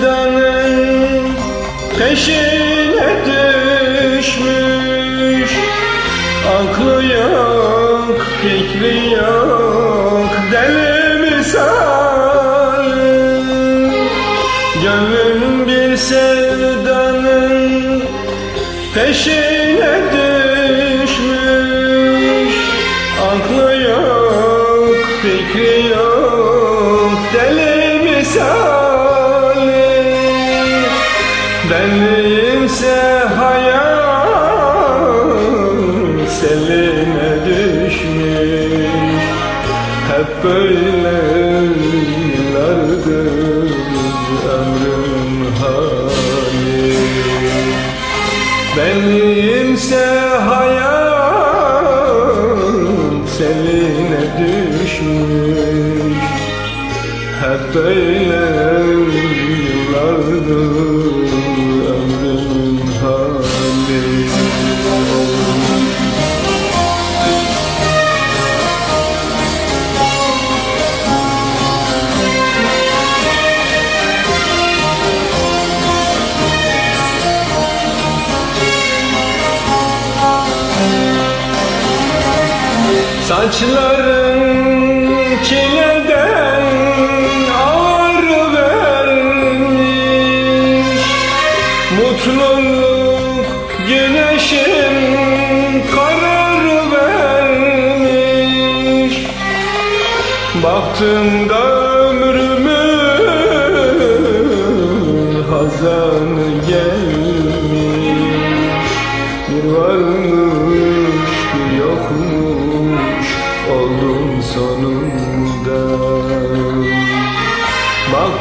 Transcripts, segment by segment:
Sevdanın peşine düşmüş. Aklı yok, fikri yok, deli misali? Gönlüm bir sevdanın peşine düşmüş. Aklı yok, fikri yok, seline düşmüş. Hep böyle yıllardır ömrüm hali. Benliğimse hayal seline düşmüş. Hep böyle yıllardır Saçların çileden ağır vermiş. Mutluluk güneşin karar vermiş. Baktığımda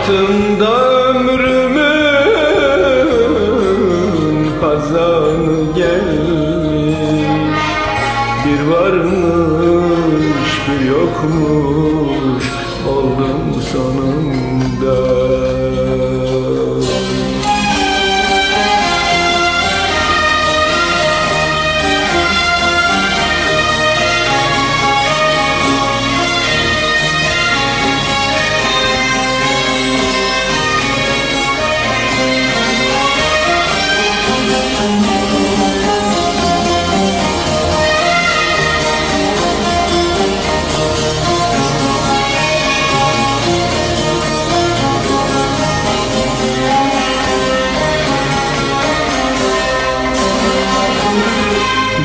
Baktığımda ömrümün hazanı gelmiş. Bir varmış bir yokmuş oldum sonunda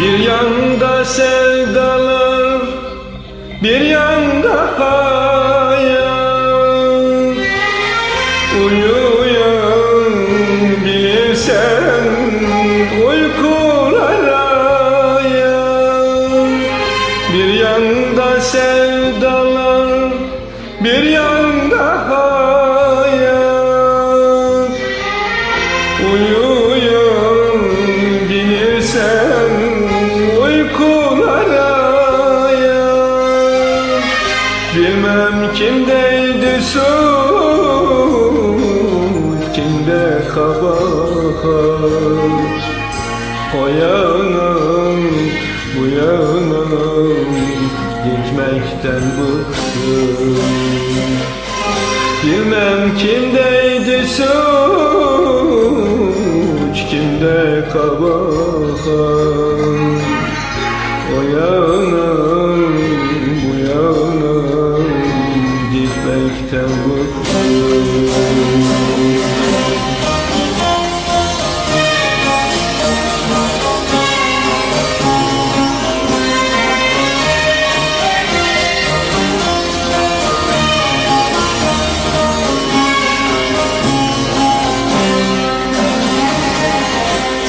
Bir yanda sevdalar, bir yanda hayal Uyuyan bilirsen uykulara yal Bir yanda sevdalar, bir yanda hayal Bilmem kimdeydi suç, kimde kabahat O yanım, bu yanım gitmekten bıktım. Bilmem kimdeydi suç, kimde kabahat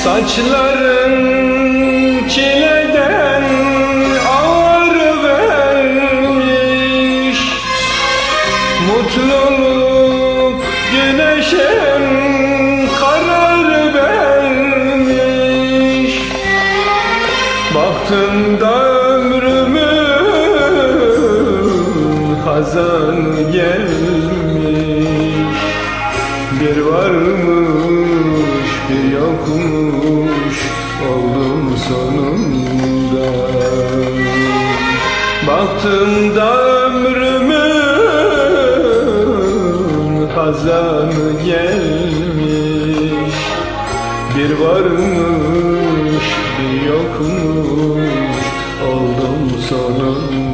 Saçların çileden ağır vermiş Mutluluk güneşin karar vermiş Baktığımda ömrümün hazanı gelmiş. Bir varmış yokmuş oldum sonunda. Baktım da ömrümün kazanı gelmiş. Bir varmış bir yokmuş oldum sonunda.